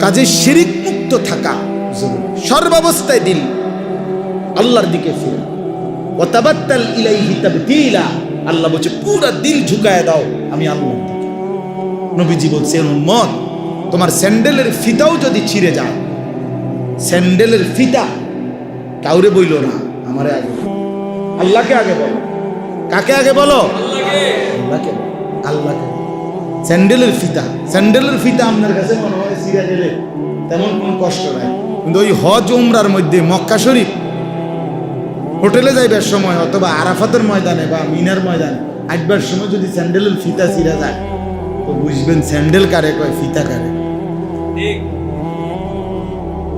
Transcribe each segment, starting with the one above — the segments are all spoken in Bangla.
কাজে শিরিক মুক্ত থাকা। সর্বাবস্থায় দিল আল্লাহর দিকে ফিরে ইলাইহি আল্লাহ বলছে, পুরো দিল ঝুকায় দাও আমি আল্লাহ নবীজি বলছে উম্মত, তোমার স্যান্ডেলের ফিতাও যদি ছিঁড়ে যায়, স্যান্ডেলের ফিতা কাউরে বইল না, আমারে আগে। আল্লাহকে আগে বলো কাকে আগে বলো আল্লাহকে আল্লাহকে। স্যান্ডেলের ফিতা স্যান্ডেলের ফিতা আপনার কাছে মনে হয় সিরা গেলে তেমন কোনো কষ্ট নাই। কিন্তু ওই হজ উমরার মধ্যে মক্কা শরীফ, হোটেলে যাইবার সময় অথবা আরাফাতের ময়দানে বা মিনার ময়দানে আসবার সময় যদি স্যান্ডেলের ফিতা সিরা যায়, তো বুঝবেন স্যান্ডেল কারে কয়, ফিতা কারে।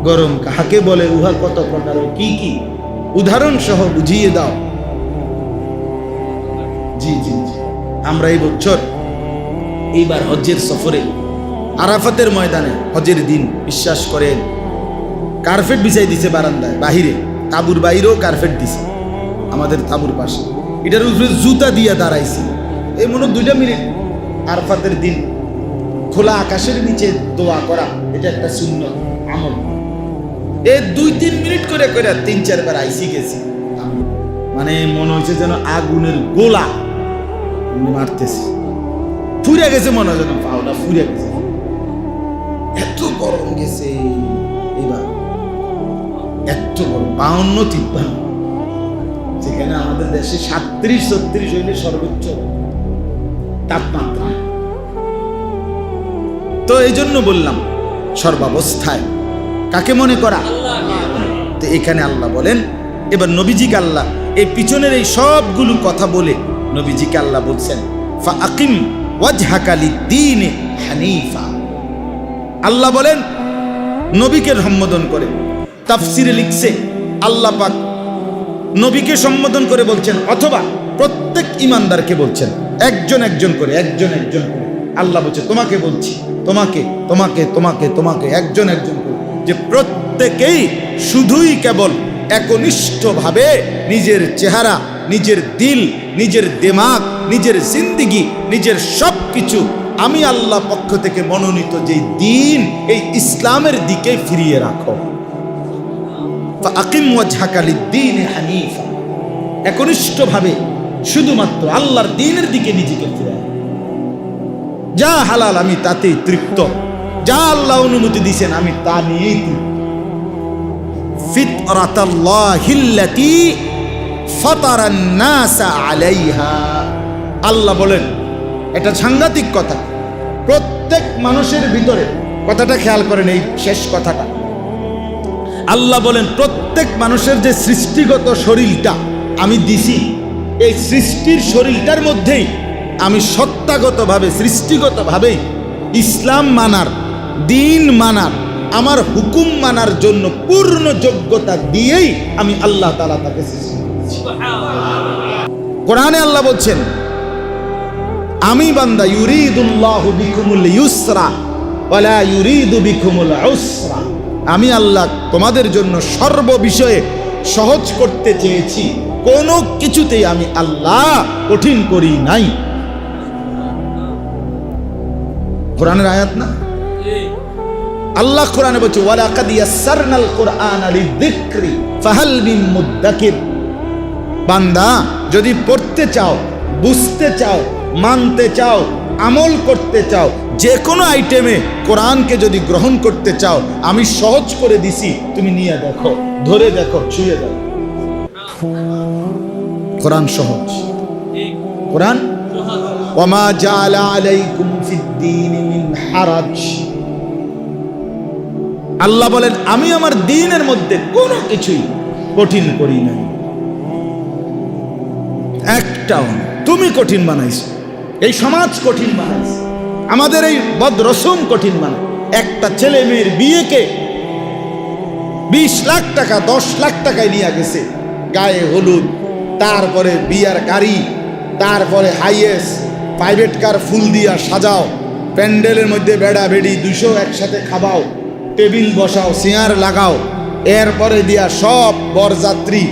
গরম কাহাকে বলে, উহা কত প্রকার কি কি? উদাহরণ সহ বুঝিয়ে দাও। জি জি জি। আমরা এই বছর এইবার হজ্জের সফরে, আরাফাতের ময়দানে হজের দিন বিশ্বাস করেন। কার্পেট বিছাই দিছে বারান্দায়, বাহিরে। তাবুর বাইরেও কার্পেট দিছে, আমাদের তাবুর পাশে। এটার উপরে জুতা দিয়ে দাঁড়াইছি। এই মনে দুইটা মিনিট আরফাতের দিন। খোলা আকাশের নিচে দোয়া করা, এটা একটা শূন্য আমল। এ দুই তিন মিনিট করে করে তিন চারবার আইসি গেছি। মানে মনে হয়েছে যেন আগুনের গোলা মারতেছি। ফুরে গেছে মনে হয় যেন পাওটা ফুরে গেছে। এত গরম গেছে এবার এত গরম, বাউন্ন তিপ্পান্ন। যেখানে আমাদের দেশে সাত্রিশ ছত্রিশ হইলে সর্বোচ্চ তাপমাত্রা। তো এই জন্য বললাম, সর্বাবস্থায়। কাকে মনে করা? তো এখানে আল্লাহ বলেন, এবার নবীজিকে আল্লাহ, এই পিছনের এই সবগুলো কথা বলে নবীজিকে আল্লাহ বলছেন, ফা আকিম হানিফা। আল্লাহ বলেন, নবীকে সম্বোধন করে, তাফসিরে লিখছে, আল্লাহ পাক নবীকে সম্বোধন করে বলছেন, অথবা প্রত্যেক ইমানদারকে বলছেন, একজন একজন করে, একজন একজন করে। আল্লাহ বলছে, তোমাকে বলছি, তোমাকে তোমাকে তোমাকে তোমাকে, একজন একজন করে, যে প্রত্যেকেই শুধুই কেবল একনিষ্ঠভাবে নিজের চেহারা, নিজের দিল নিজের দেমাগ, নিজের জিন্দিগি, নিজের সব কিছু আমি আল্লাহ পক্ষ থেকে মনোনীত যে দিন এই ইসলামের দিকে ফিরিয়ে রাখো। শুধুমাত্র আল্লাহর দিনের দিকে যা হালাল আমি তৃপ্ত। যা আল্লাহ অনুমতি আমি তা নিয়েই আল্লাহ বলেন, এটা সাংঘাতিক কথা। প্রত্যেক মানুষের ভিতরে, কথাটা খেয়াল করেন এই শেষ কথাটা। আল্লাহ বলেন, প্রত্যেক মানুষের যে সৃষ্টিগত শরীরটা আমি দিছি, এই সৃষ্টির শরীরটার মধ্যেই আমি সত্তাগতভাবে, সৃষ্টিগতভাবেই ইসলাম মানার, দিন মানার, আমার হুকুম মানার জন্য পূর্ণ যোগ্যতা দিয়েই আমি আল্লাহ তালা তাকে সৃষ্টি কোরআনে আল্লাহ বলছেন, আমি বান্দা ইউরিদুল্লাহু বিকুমুল ইউসরা ওয়ালা ইউরিদু বিকুমুল উসরা। আমি আল্লাহ তোমাদের জন্য সর্ব বিষয়ে সহজ করতে চেয়েছি, কোনো কিছুতেই আমি আল্লাহ কঠিন করি নাই। কোরআনের আয়াত না? আল্লাহ কোরআনে বলছে, ওয়ালাকাদ ইয়াসসারনাল কুরআনা লিযিকরি ফাহাল মিন মুদ্দাকির বান্দা, যদি পড়তে চাও, বুঝতে চাও, মানতে চাও, আমল করতে চাও যে কোনো আইটেমে কোরআনকে যদি গ্রহণ করতে চাও, আমি সহজ করে দিছি, তুমি নিয়ে দেখো, ধরে দেখো, ছুঁয়ে দেখো। কোরআন সহজ। কোরআন? ওমা জালা আলাইকুম ফিদ্দিন মিন হারাজ। আল্লাহ বলেন, আমি আমার দিনের মধ্যে কোনো কিছুই কঠিন করি নাই। একটাও তুমি কঠিন বানাইছো। এই সমাজ কঠিন বানাইছে। আমাদের এই বদ রসম কঠিন বানায়। একটা ছেলে মেয়ের বিয়েকে বিশ লাখ টাকা, দশ লাখ টাকায় নিয়ে গেছে। গায়ে হলুদ, তারপরে বিয়ার গাড়ি, তারপরে হাইয়েস্ট প্রাইভেট কার ফুল দিয়া সাজাও, প্যান্ডেলের মধ্যে বেড়া বেড়ি দুশো একসাথে খাবাও, টেবিল বসাও, চেয়ার লাগাও, এরপরে দিয়া সব বরযাত্রী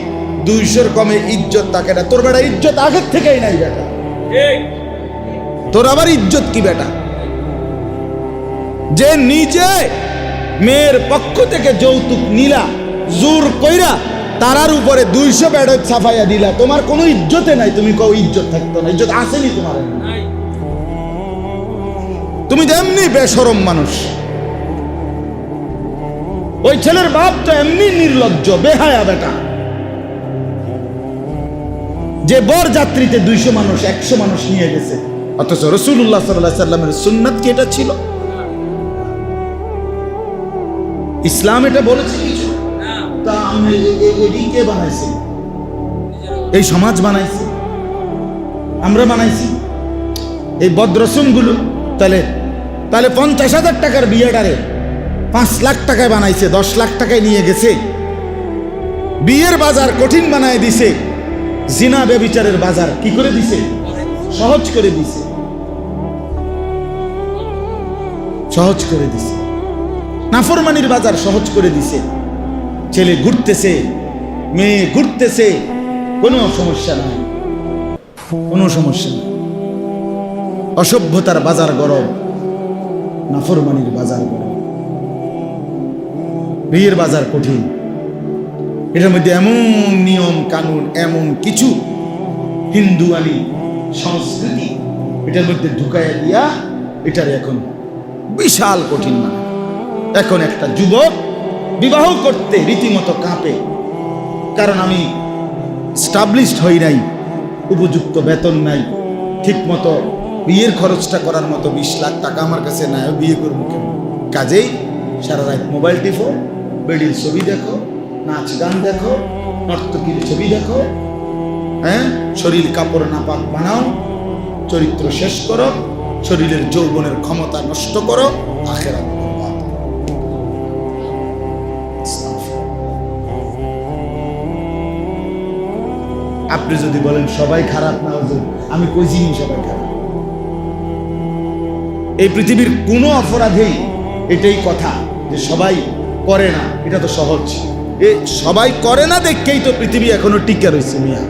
দুইশোর কমে ইজ্জত থাকে না। তোর বেটা ইজ্জত আগের থেকেই নাই বেটা। তোর আবার ইজ্জত কি বেটা? যে নিজে মেয়ের পক্ষ থেকে যৌতুক নিলা জোর কইরা তারার উপরে দুইশো বেড়ক ছাপাইয়া দিলা তোমার কোনো ইজ্জতে নাই তুমি কও ইজ্জত থাকতো না ইজ্জত আসেনি তোমার। তুমি তো এমনি বেসরম মানুষ। ওই ছেলের বাপ তো এমনি নির্লজ্জ বেহায়া বেটা। যে বর যাত্রীতে দুইশো মানুষ, একশো মানুষ নিয়ে গেছে। অথচ রসুল্লাহ সাল্লাহ সাল্লামের সুন্নাত কি এটা ছিল? ইসলাম এটা বলেছে কিছু? তা আমি বানাইছে? এই সমাজ বানাইছি? আমরা বানাইছি? এই বদ্রসুমগুলো, তাহলে তাহলে পঞ্চাশ হাজার টাকার বিয়েটারে পাঁচ লাখ টাকায় বানাইছে, দশ লাখ টাকায় নিয়ে গেছে। বিয়ের বাজার কঠিন বানায় দিছে। জিনা ব্যবিচারের বাজার কি করে দিছে? সহজ করে দিছে। সহজ করে দিছে। নাফরমানির বাজার সহজ করে দিছে। ছেলে ঘুরতেছে, মেয়ে ঘুরতেছে, কোনো সমস্যা নাই। কোনো সমস্যা নেই। অসভ্যতার বাজার গরম, নাফরমানির বাজার গরম। বিয়ের বাজার কঠিন। এটার মধ্যে এমন নিয়ম, কানুন, এমন কিছু হিন্দু হিন্দুয়ানি সংস্কৃতি এটার মধ্যে ঢুকাইয়া দিয়া এটার এখন বিশাল কঠিন মানে এখন একটা যুবক বিবাহ করতে রীতিমতো কাঁপে। কারণ আমি স্টাবলিশড হই নাই, উপযুক্ত বেতন নাই ঠিক মতো বিয়ের খরচটা করার মতো বিশ লাখ টাকা আমার কাছে নাই, বিয়ে করব কাজেই সারা রাত মোবাইল টিপো বেডির ছবি দেখো নাচ গান দেখো, নর্তকীর ছবি দেখো হ্যাঁ? শরীর কাপড় নাপাক বানাও, চরিত্র শেষ করো, শরীরের যৌবনের ক্ষমতা নষ্ট করো আখেরা। আপনি যদি বলেন সবাই খারাপ, না, হুজুর, আমি কইছি নি সবাই খারাপ? এই পৃথিবীর কোনো অপরাধেই এটাই কথা যে সবাই করে না, এটা তো সহজ। এ, সবাই করে না দেখেই তো পৃথিবী এখনও টিকে রয়েছে, মিয়া।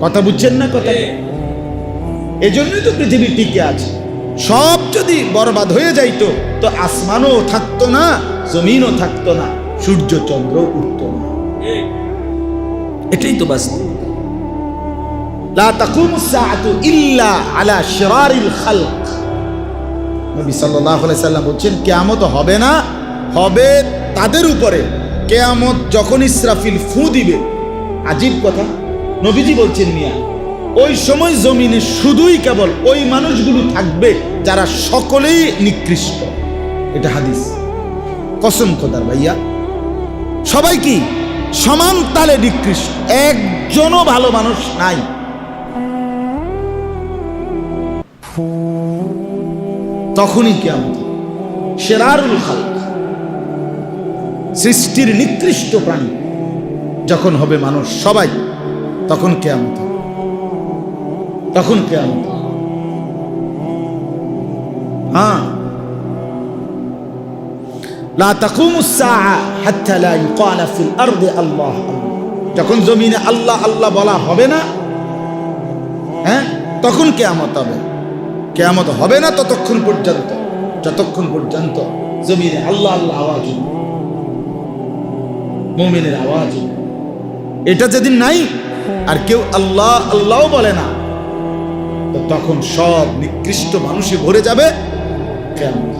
কথা বুঝছেন না কথা? এজন্যই তো পৃথিবী টিকে আছে। সব যদি বরবাদ হয়ে যাইতো, তো আসমানও থাকতো না, জমিনও থাকতো না, সূর্য চন্দ্র উঠতো না। এটাই তো বাস্তব। লা ইল্লা আলা শিরারিল খালক। নবী সাল্লাল্লাহু সাল্লাম বলছেন, কিয়ামত হবে না, হবে তাদের উপরে। কেয়ামত যখন ইসরাফিল ফু দিবে, আজীব কথা, নবীজি বলছেন মিয়া, ওই সময় জমিনে শুধুই কেবল ওই মানুষগুলো থাকবে যারা সকলেই নিকৃষ্ট। এটা হাদিস। কসম খোদার ভাইয়া, সবাই কি সমান তালে নিকৃষ্ট? একজনও ভালো মানুষ নাই। তখনই কেমন সেরারুল খালক। সৃষ্টির নিকৃষ্ট প্রাণী। যখন হবে মানুষ সবাই, তখন কেয়ামত তখন কেয়ামত হ্যাঁ। যখন জমিনে আল্লাহ আল্লাহ বলা হবে না হ্যাঁ তখন কেয়ামত হবে। কেয়ামত হবে না ততক্ষণ পর্যন্ত। যতক্ষণ পর্যন্ত জমিনে আল্লাহ আল্লাহ আওয়াজ মুমিনের আওয়াজ উঠবে। এটা যেদিন নাই আর কেউ আল্লাহ আল্লাহ বলে না তো তখন সব নিকৃষ্ট মানুষে ভরে যাবে কেয়ামত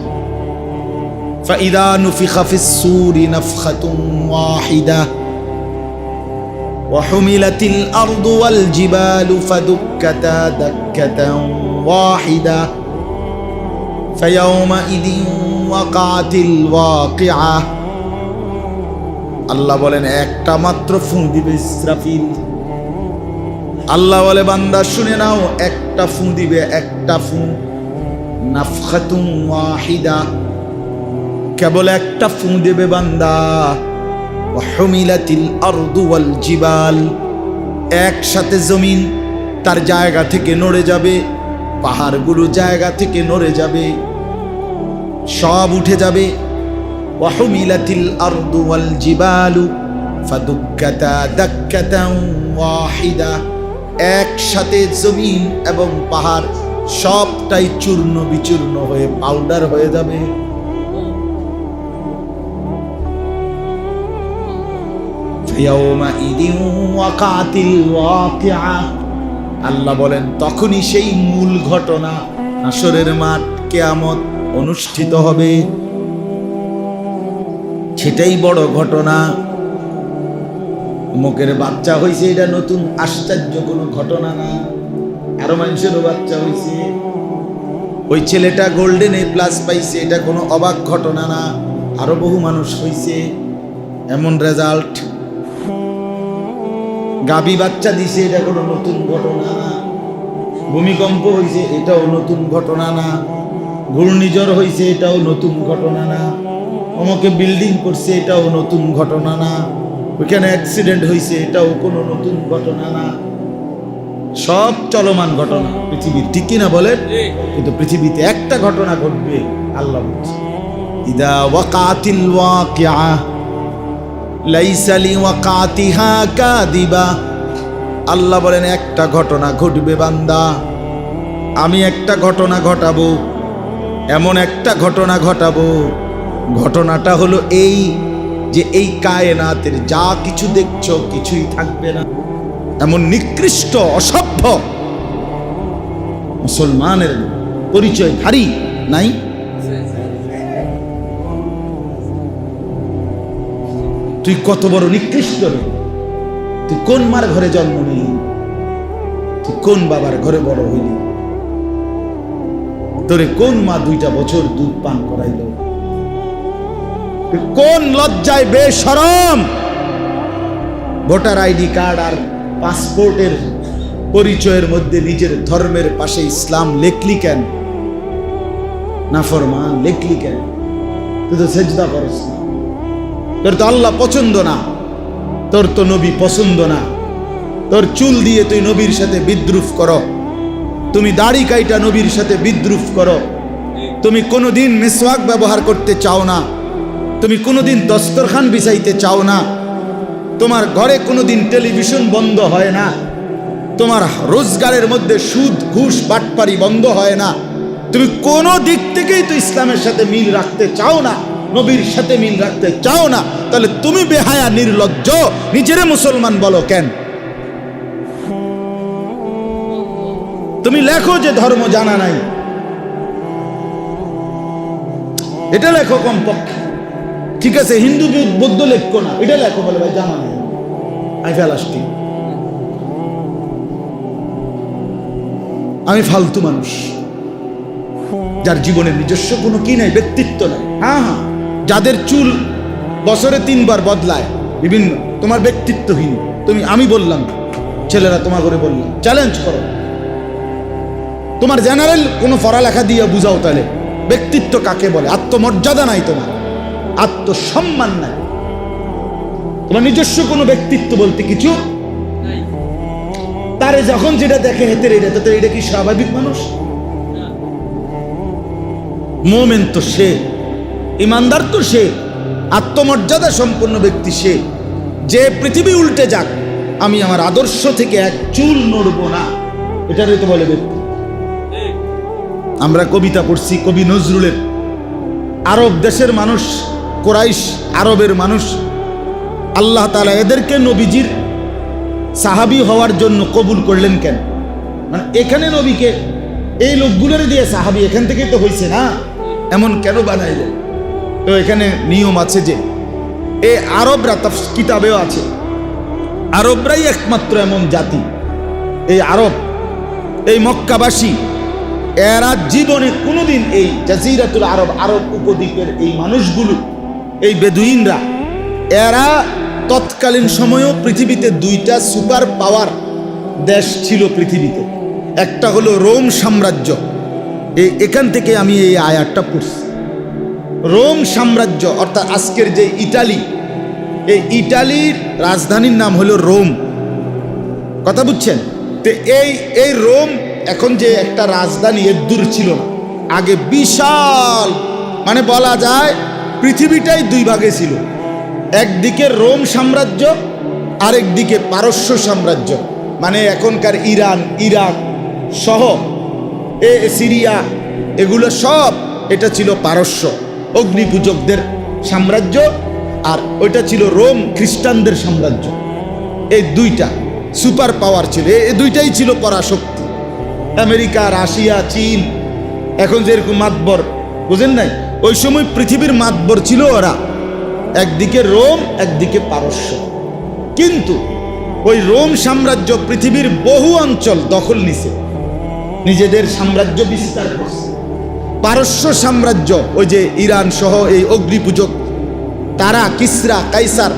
فإذا نفخ في السور نفخة واحدة وحملت الأرض والجبال فدكتا دكة واحدة فيومئذ وقعت الواقعة আল্লাহ বলেন, একটা মাত্র ফুঁ দিবে ইসরাফিল। আল্লাহ বলে, বান্দা, শুনে নাও, একটা ফুঁ দিবে, একটা ফুঁ নাফখাতুম ওয়াহিদা। কেবল একটা ফুঁ দেবে বান্দা। ওয়াহুমিলাতিল আরদু ওয়াল জিবাল। একসাথে জমিন তার জায়গা থেকে নড়ে যাবে, পাহাড়গুলো জায়গা থেকে নড়ে যাবে, সব উঠে যাবে। ওয়াহুমিলাতিল আরদু ওয়াল জিবালু ফাদুক্কাতা দাক্কাতান ওয়াহিদা একসাথে জমিন এবং পাহাড় সবটাই চূর্ণ বিচূর্ণ হয়ে পাউডার হয়ে যাবে। আল্লাহ বলেন, তখনই সেই মূল ঘটনা আসরের মাঠ কেয়ামত অনুষ্ঠিত হবে। সেটাই বড় ঘটনা। মুখের বাচ্চা হয়েছে এটা নতুন আশ্চর্য কোনো ঘটনা না। আরও মানুষেরও বাচ্চা হয়েছে ওই ছেলেটা গোল্ডেন এ প্লাস পাইছে, এটা কোনো অবাক ঘটনা না। আরও বহু মানুষ হয়েছে এমন রেজাল্ট গাবি বাচ্চা দিছে, এটা কোনো নতুন ঘটনা না। ভূমিকম্প হয়েছে এটাও নতুন ঘটনা না। ঘূর্ণিঝড় হয়েছে এটাও নতুন ঘটনা না। আমাকে বিল্ডিং করছে, এটাও নতুন ঘটনা না। ওইখানে অ্যাক্সিডেন্ট হয়েছে এটাও কোনো নতুন ঘটনা না। সব চলমান ঘটনা পৃথিবীর। ঠিকই না বলেন? কিন্তু পৃথিবীতে একটা ঘটনা ঘটবে, আল্লাহ বলছে, ইদা ওয়াকাতিল ওয়াকিআ লাইসা লিওয়াকাতিহা কাদিবা। আল্লাহ বলেন, একটা ঘটনা ঘটবে, বান্দা। আমি একটা ঘটনা ঘটাবো, এমন একটা ঘটনা ঘটাবো ঘটনাটা হলো এই যে এই কায়নাতের যা কিছু দেখছ কিছুই থাকবে না। এমন নিকৃষ্ট, অসভ্য মুসলমানের পরিচয় ভারী নাই? তুই কত বড় নিকৃষ্ট রে। তুই কোন মার ঘরে জন্ম নিলি? তুই কোন বাবার ঘরে বড় হইলি? তোরে কোন মা দুইটা বছর দুধ পান করাইল? কোন লজ্জায় বেসরম ভোটার আইডি কার্ড আর পাসপোর্টের পরিচয়ের মধ্যে নিজের ধর্মের পাশে ইসলাম লেখলি কেন? না ফরমান, লেখলি কেন? তুই তো সেজদা করস না। তোর তো আল্লাহ পছন্দ না। তোর তো নবী পছন্দ না। তোর চুল দিয়ে তুই নবীর সাথে বিদ্রুপ করো। তুমি দাড়ি কাইটা নবীর সাথে বিদ্রুপ করো। তুমি কোনোদিন মেসওয়াক ব্যবহার করতে চাও না। তুমি কোনোদিন দস্তরখান বিছাইতে চাও না। তোমার ঘরে কোনোদিন টেলিভিশন বন্ধ হয় না। তোমার রোজগারের মধ্যে সুদ, ঘুষ, বাটপারি বন্ধ হয় না। তুমি কোনো দিক থেকেই তো ইসলামের সাথে মিল রাখতে চাও না, নবীর সাথে মিল রাখতে চাও না। তাহলে তুমি বেহায়া, নির্লজ্জ, নিজেরে মুসলমান বলো কেন? তুমি লেখো যে ধর্ম জানা নাই। এটা লেখো কমপক্ষে। ঠিক আছে, হিন্দু বৌদ্ধ লেখো না। এটা লেখো বলে ভাই, জানা নেই। আমি ফেলাসটি আমি ফালতু মানুষ। যার জীবনের নিজস্ব কোনো কি নাই, ব্যক্তিত্ব নাই। হ্যাঁ হ্যাঁ। যাদের চুল বছরে তিনবার বদলায়, বিভিন্ন। তোমার ব্যক্তিত্বহীন। তুমি, আমি বললাম, ছেলেরা তোমার করে বললাম চ্যালেঞ্জ করো। তোমার জেনারেল কোনো পড়ালেখা দিয়ে বুঝাও তাহলে। ব্যক্তিত্ব কাকে বলে? আত্মমর্যাদা নাই তোমার। আত্মসম্মান নাই। তোমার নিজস্ব কোনো ব্যক্তিত্ব বলতে কিছু তারে যখন যেটা দেখে হেতে এটা তো এটা কি স্বাভাবিক মানুষ? মোমেন তো সে ইমানদার তো সে আত্মমর্যাদা সম্পন্ন ব্যক্তি সে। যে পৃথিবী উল্টে যাক আমি আমার আদর্শ থেকে এক চুল নড়ব না। এটারই তো বলে ব্যক্তি। আমরা কবিতা পড়ছি কবি নজরুলের। আরব দেশের মানুষ কোরাইশ আরবের মানুষ। আল্লাহ তালা এদেরকে নবীজির সাহাবি হওয়ার জন্য কবুল করলেন কেন? মানে এখানে নবীকে এই লোকগুলোর দিয়ে সাহাবি এখান থেকেই তো হয়েছে না, এমন কেন বানাইলেন তো এখানে নিয়ম আছে যে, এ আরবরা তাফস- কিতাবেও আছে, আরবরাই একমাত্র এমন জাতি। এই আরব, এই মক্কাবাসী, এরা জীবনে কোনোদিন এই জাজিরাতুল আরব আরব উপদ্বীপের এই মানুষগুলো এই বেদুইনরা, এরা তৎকালীন সময়েও পৃথিবীতে দুইটা সুপার পাওয়ার দেশ ছিল পৃথিবীতে। একটা হলো রোম সাম্রাজ্য। এই এখান থেকে আমি এই আয়াতটা পড়ছি। রোম সাম্রাজ্য, অর্থাৎ আজকের যে ইটালি, এই ইটালির রাজধানীর নাম হলো রোম। কথা বুঝছেন? তো এই এই রোম এখন যে একটা রাজধানী, এর দূর ছিল না। আগে বিশাল মানে বলা যায় পৃথিবীটাই দুই ভাগে ছিল। একদিকে রোম সাম্রাজ্য, আরেকদিকে পারস্য সাম্রাজ্য। মানে এখনকার ইরান, ইরাক সহ এ সিরিয়া, এগুলো সব এটা ছিল পারস্য। অগ্নিপূজকদের সাম্রাজ্য আর ওইটা ছিল রোম খ্রিস্টানদের সাম্রাজ্য। এই দুইটা সুপার পাওয়ার ছিল। এই দুইটাই ছিল পরাশক্তি। আমেরিকা, রাশিয়া, চীন, এখন যেরকম মাতবর, বুঝেন নাই? ওই সময় পৃথিবীর মাতবর ছিল ওরা। একদিকে রোম, একদিকে পারস্য। কিন্তু ওই রোম সাম্রাজ্য পৃথিবীর বহু অঞ্চল দখল নিছে। নিজেদের সাম্রাজ্য বিস্তার করছে। পারস্য সাম্রাজ্য, ওই যে ইরান সহ এই অগ্নিপূজক, তারা কিসরা, কাইসার,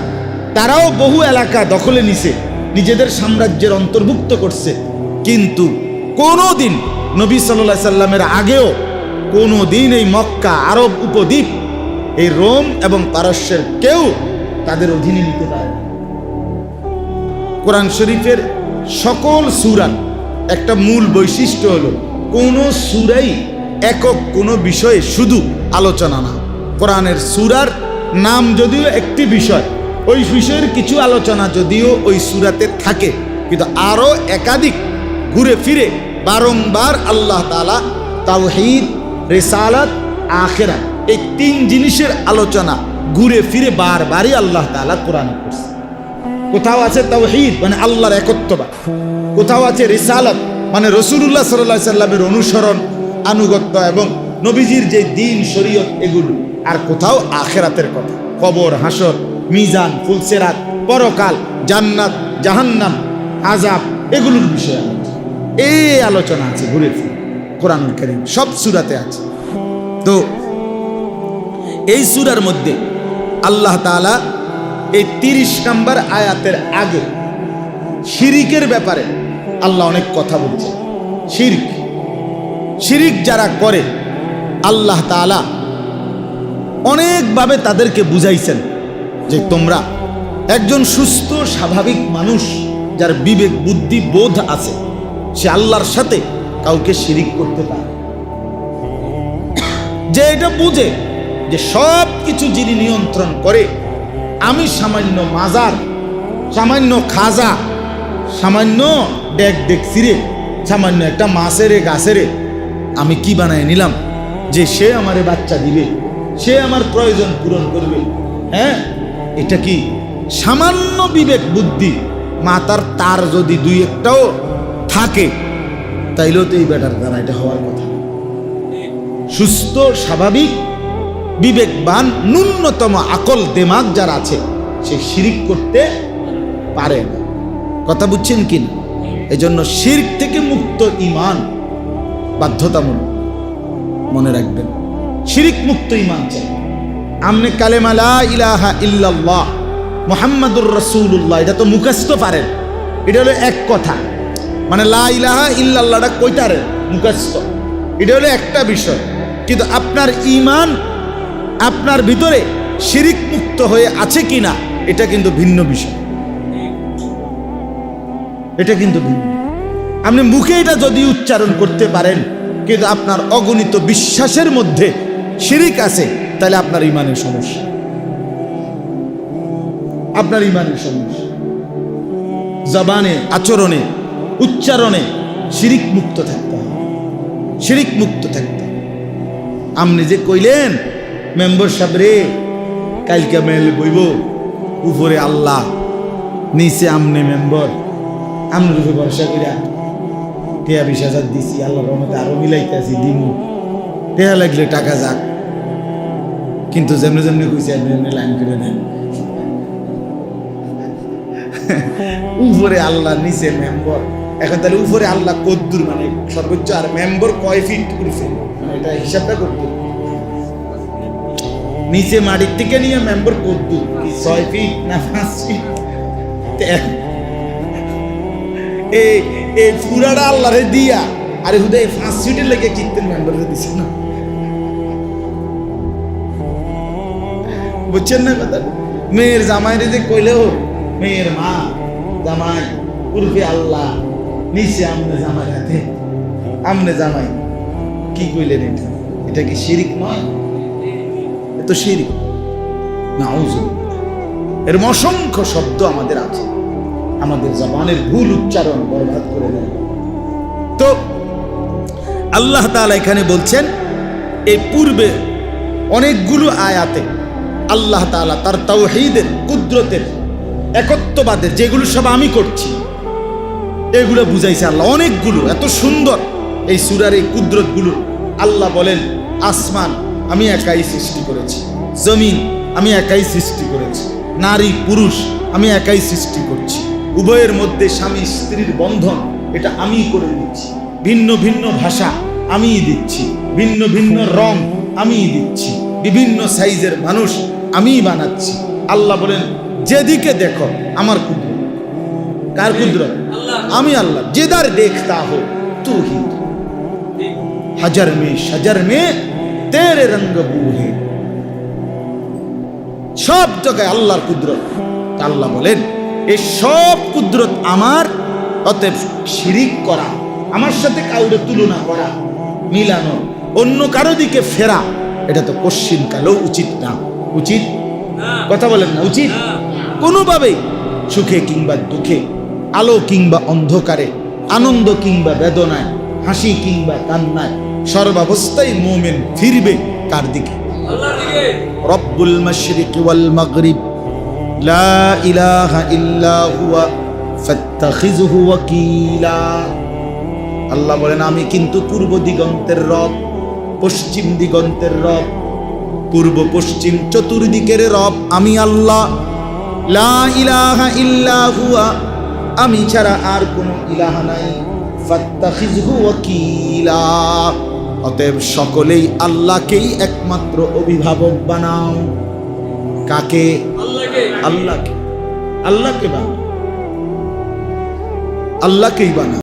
তারাও বহু এলাকা দখলে নিছে, নিজেদের সাম্রাজ্যের অন্তর্ভুক্ত করছে। কিন্তু কোনো দিন নবী সাল্লাহ সাল্লামের আগেও কোনো দিন এই মক্কা আরব উপদ্বীপ, এই রোম এবং পারস্যের কেউ তাদের অধীনে নিতে পারে। কোরআন শরীফের সকল সুরার একটা মূল বৈশিষ্ট্য হলো, কোনো সুরাই একক কোনো বিষয়ে শুধু আলোচনা না কোরআনের সুরার নাম যদিও একটি বিষয়, ওই বিষয়ের কিছু আলোচনা যদিও ওই সুরাতে থাকে, কিন্তু আরও একাধিক ঘুরে ফিরে বারংবার আল্লাহ তালা তাওহিদ রেসালাত, আখেরা। এই তিন জিনিসের আলোচনা ঘুরে ফিরে বারবারই আল্লাহ তালা কোরআন করছে কোথাও আছে তাও তাওহীদ মানে আল্লাহর একত্ববাদ। কোথাও আছে রিসালাত মানে রসুল্লাহ সাল্লাহ সাল্লামের অনুসরণ, আনুগত্য এবং নবীজির যে দিন, শরীয়ত এগুলো। আর কোথাও আখেরাতের কথা। কবর, হাসর, মিজান, ফুলসেরাত, পরকাল, জান্নাত, জাহান্নাম আজাব এগুলোর বিষয়ে এই আলোচনা আছে ঘুরে ফিরে। কোরআনুল করিম, সব সুরাতে আছে। তো এই সুরার মধ্যে আল্লাহ তাআলা এই তিরিশ নম্বর আয়াতের আগে শিরিকের ব্যাপারে আল্লাহ অনেক কথা বলছে শিরিক শিরিক যারা করে, আল্লাহ তাআলা অনেকভাবে তাদেরকে বুঝাইছেন যে তোমরা একজন সুস্থ, স্বাভাবিক মানুষ যার বিবেক, বুদ্ধি, বোধ আছে, সে আল্লাহর সাথে কাউকে শিরিক করতে পারে। যে এটা বুঝে যে সব কিছু যিনি নিয়ন্ত্রণ করে, আমি সামান্য মাজার, সামান্য খাজা, সামান্য ডেক ডেক সিরে, সামান্য একটা মাছেরে গাছেরে আমি কি বানায় নিলাম? যে সে আমারে বাচ্চা দিবে, সে আমার প্রয়োজন পূরণ করবে। হ্যাঁ? এটা কি সামান্য বিবেক বুদ্ধি? মাতার তার যদি দুই একটাও থাকে তাইলেও তো এই বেটার দ্বারা এটা হওয়ার কথা। সুস্থ, স্বাভাবিক, বিবেকবান, ন্যূনতম আকল দেমাগ যার আছে, সে শিরিক করতে পারে না। কথা বুঝছেন কি না? জন্য শির্ক থেকে মুক্ত ইমান বাধ্যতামূলক। মনে রাখবেন, শিরিক মুক্ত ইমান চাই। আমনে কালেমা লা ইলাহা ইল্লাল্লাহ, মুহাম্মাদুর রাসূলুল্লাহ, এটা তো মুখস্থ পারেন। এটা হলো এক কথা। মানে লা ইলাহা ইল্লাল্লাহটা কইটারে মুখস্থ। এটা হলো একটা বিষয়। কিন্তু আপনার ইমান আপনার ভিতরে শিরিক মুক্ত হয়ে আছে কিনা, এটা কিন্তু ভিন্ন বিষয়। এটা কিন্তু ভিন্ন। আপনি মুখে এটা যদি উচ্চারণ করতে পারেন, কিন্তু আপনার অগণিত বিশ্বাসের মধ্যে শিরিক আছে, তাহলে আপনার ইমানের সমস্যা। আপনার ইমানের সমস্যা। জবানে, আচরণে উচ্চারণে শিরিক মুক্ত থাকতে হবে। শিরিক মুক্ত থাকতে আপনি যে কইলেন, মেম্বার সাহেব রে, কালকে মেল বইব, উপরে আল্লাহ, নিচে আমনে মেম্বর। আমনের উপরে ভরসা করিয়া টেয়া বিশ হাজার দিছি আল্লাহ রহমতে আরও মিলাইতেছি দিমু। টেয়া লাগলে টাকা যাক। কিন্তু যেমনি যেমনি কইছে এমনি লাইন করে দেন। উপরে আল্লাহ, নিচে মেম্বর। এখন তাহলে উপরে আল্লাহ কদ্দুর মানে সর্বোচ্চ আর মেম্বর কয় ফিট উঠছে? মানে এটা হিসাবটা করতে নিচে মাটির থেকে নিয়ে মেম্বর কদ্দুর, কি ছয় ফিট না পাঁচ ফিট এই এই পুরাটা আল্লাহরে দিয়া। আরে হুদা, এই পাঁচ ফিটের লেগে কিনতেন মেম্বারে দিছে না। বুঝছেন না কথা? মেয়ের জামাইরে যে কইলেও মেয়ের মা, জামাই, উর্ফে আল্লাহ। নিচে আমনে জামাই হাতে আমনে জামাই, কি কইলেন এটা? এটা কি শিরিক নয় এ তো শিরিক। না এর অসংখ্য শব্দ আমাদের আছে। আমাদের জবানের ভুল উচ্চারণ বরবাদ করে দেয় তো, আল্লাহ তাআলা এখানে বলছেন এই পূর্বে অনেকগুলো আয়াতে আল্লাহ তাআলা তার তাওহীদের, কুদরতের, একত্ববাদের যেগুলো সব আমি করছি এগুলো বুঝাইছে আল্লাহ, অনেকগুলো, এত সুন্দর। এই সুরার এই কুদরতগুলো, আল্লাহ বলেন, আসমান আমি একাই সৃষ্টি করেছি, জমিন আমি একাই সৃষ্টি করেছি, নারী, পুরুষ আমি একাই সৃষ্টি করছি, উভয়ের মধ্যে স্বামী, স্ত্রীর বন্ধন, এটা আমিই করে দিচ্ছি, ভিন্ন ভিন্ন ভাষা আমিই দিচ্ছি, ভিন্ন ভিন্ন রং আমিই দিচ্ছি, বিভিন্ন সাইজের মানুষ আমিই বানাচ্ছি। আল্লাহ বলেন, যেদিকে দেখো, আমার কুদরত। কার কুদরত? আমি আল্লাহ। যেদার দেখতা হো তু হি। হাজার মে সাজার মে তেরে রঙ্গ বুহে। সব জায়গায় আল্লাহর কুদরত। আল্লাহ বলেন এই সব কুদরত আমার অতএব শিরিক করা আমার সাথে কাউরে তুলনা করা মিলানো অন্য কারও দিকে ফেরা এটা তো কশ্চিন কালেও উচিত না। উচিত? কথা বলেন না উচিত? কোনোভাবেই সুখে কিংবা দুঃখে। আলো কিংবা অন্ধকারে আনন্দ কিংবা বেদনায় হাসি কিংবা কান্নায় সর্বাবস্থায় মোমেন ফিরবে কার দিকে? রব্বুল মাশরিক ওয়াল মাগরিব। লা ইলাহা ইল্লা হুয়া ফাত্তাখিযহু ওয়াকিলা। আল্লাহ বলেন আমি কিন্তু পূর্ব দিগন্তের রব পশ্চিম দিগন্তের রব পূর্ব পশ্চিম চতুর্দিকের রব আমি আল্লাহ। লা ইলাহা ইল্লা হুয়া আমি ছাড়া আর কোনো ইলাহা নাই। ওয়াকিলা। অতএব সকলেই আল্লাহকেই একমাত্র অভিভাবক বানাও। কাকে? আল্লাহকে। আল্লাহকে বানাও। আল্লাহকেই বানাও।